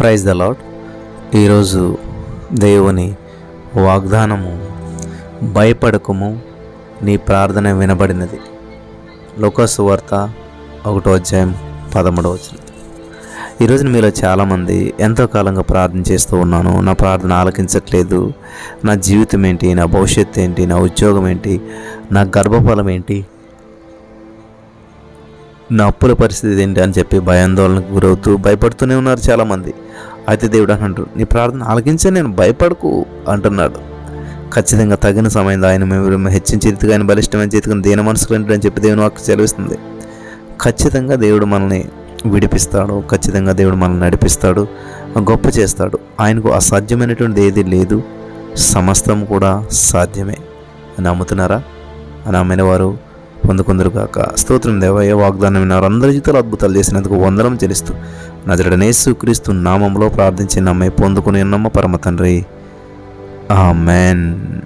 Praise the lord ఈరోజు దేవుని వాగ్దానము భయపడకము నీ ప్రార్థన వినబడినది. లోకసు వార్త ఒకటో అధ్యాయం పదమూడవ వచనం. ఈరోజు మీలో చాలామంది ఎంతో కాలంగా ప్రార్థన చేస్తూ ఉన్నాను. నా ప్రార్థన ఆలకించట్లేదు. నా జీవితం ఏంటి? నా భవిష్యత్తు ఏంటి? నా ఉద్యోగం ఏంటి? నా గర్భఫలం ఏంటి? నా అప్పుల పరిస్థితి ఏంటి అని చెప్పి భయాందోళనకు గురవుతూ భయపడుతూనే ఉన్నారు చాలామంది. అయితే దేవుడు అని అంటారు నీ ప్రార్థన ఆలకించే నేను భయపడకు అంటున్నాడు. ఖచ్చితంగా తగిన సమయంలో ఆయన మేము హెచ్చించి రీతిగా ఆయన బలిష్టమైన చేతికి దేని మనసుకు అని చెప్పి దేవుని వాక్కు సెలవిస్తుంది. ఖచ్చితంగా దేవుడు మనల్ని విడిపిస్తాడు ఖచ్చితంగా దేవుడు మనల్ని నడిపిస్తాడు గొప్ప చేస్తాడు. ఆయనకు అసాధ్యమైనటువంటి ఏది లేదు సమస్తం కూడా సాధ్యమే. అని నమ్ముతున్నారా? అని నమ్మిన వారు పొందుకుందరు కాక స్తోత్రం దేవయ్య వాగ్దానం విన్నారు. అందరి జీతాలు అద్భుతాలు చేసినందుకు వందనం చెల్లిస్తూ నజరడనేసు క్రీస్తు నామంలో ప్రార్థించి నమ్మే పొందుకుని నమ్మ పరమ తండ్రి. ఆమెన్.